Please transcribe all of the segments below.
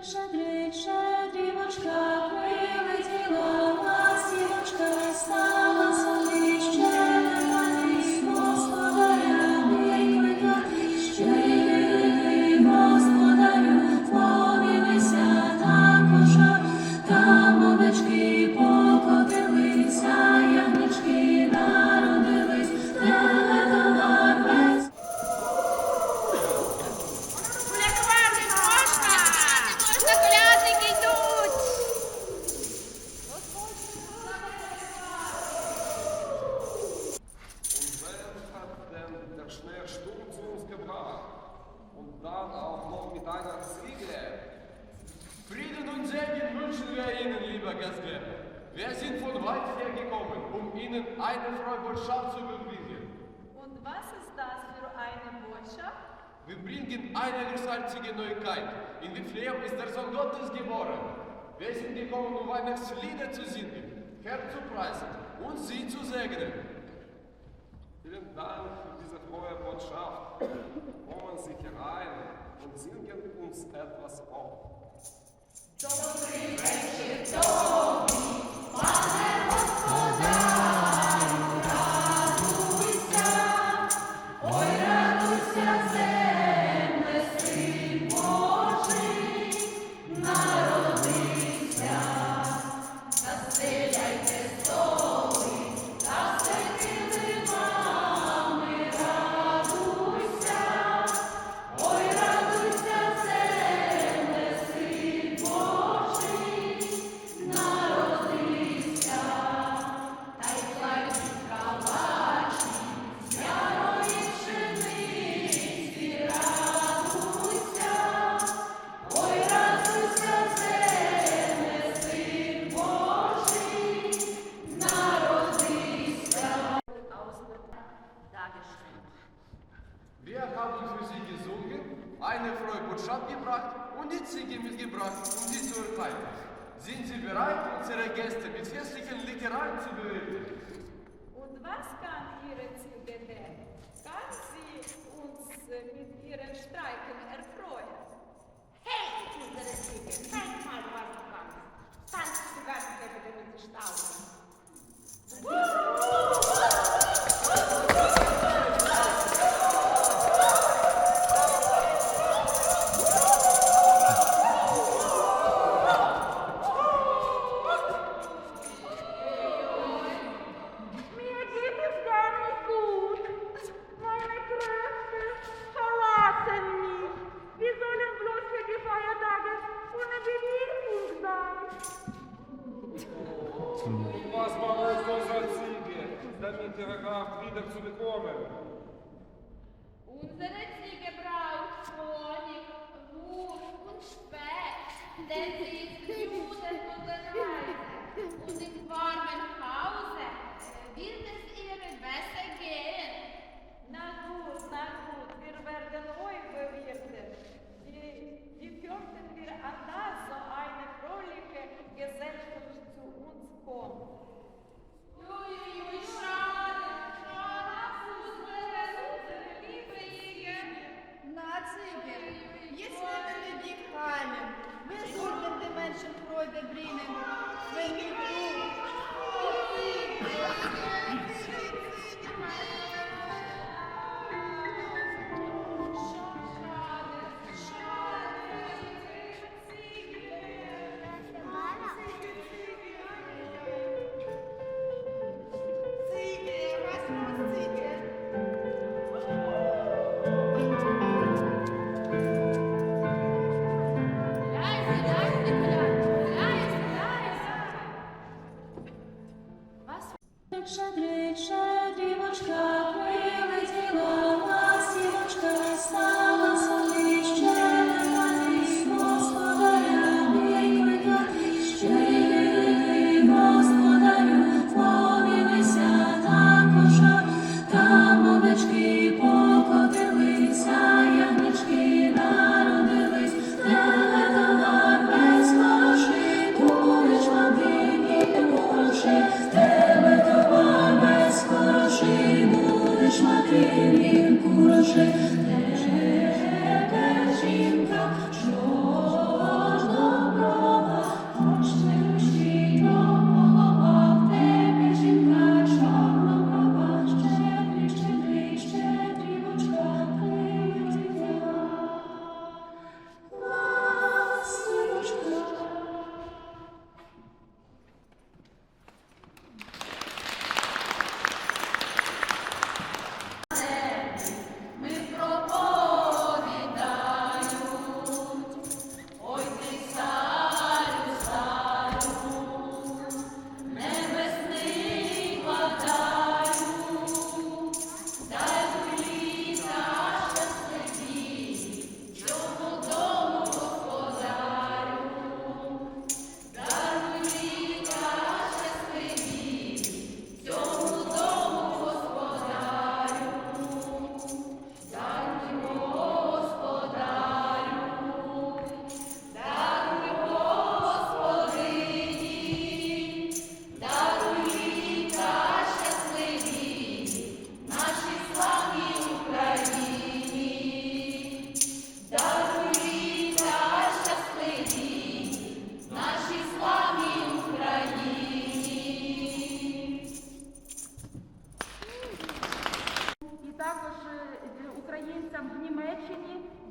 Shadri, Shadri, Vashkar. Segen wünschen wir Ihnen, lieber Gäste. Wir sind von weit her gekommen, um Ihnen eine Freubotschaft zu überbringen. Und was ist das für eine Botschaft? Wir bringen eine großartige Neuigkeit. In Bethlehem ist der Sohn Gottes geboren. Wir sind gekommen, um Weihnachtslieder zu singen, Herr zu preisen und Sie zu segnen. Vielen Dank für diese frohe Botschaft. Kommen Sie herein und singen uns etwas auf. Doutrina. Botschaft gebracht und die Ziege mitgebracht, um sie zu erteilen. Sind Sie bereit, unsere Gäste mit festlichen Leckereien zu bewirten? Und was kann Ihre Ziege denn? Kann sie uns äh, mit ihren Streichen ihre wieder zu bekommen? Unsere Ziege braucht Honig, Wurst und Speck, denn sie Сибір, єсне тобі камінь, зробимо ти менше пройде брінем, своїм.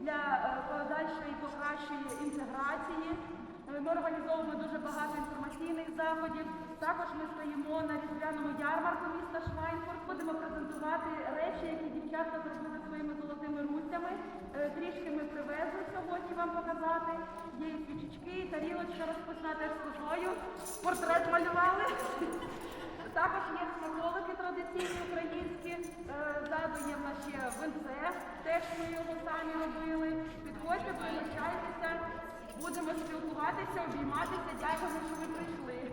Вы зробите мене інтеграції. Е, Ми організовуємо дуже багато інформаційних заходів. Також ми стоїмо на різдвяному ярмарку міста Швайнфурт. Будемо презентувати речі, які дівчатка зробили своїми золотими руцями. Е, Трішки ми привезли сьогодні вам показати. Є і свічечки, і тарілочка розписна теж з козою. Портрет малювали. Також є смаколики традиційні українські. Е, ми його самі робили. Підходьте, прощайтеся, будемо спілкуватися, обійматися. Дякую, що ви прийшли.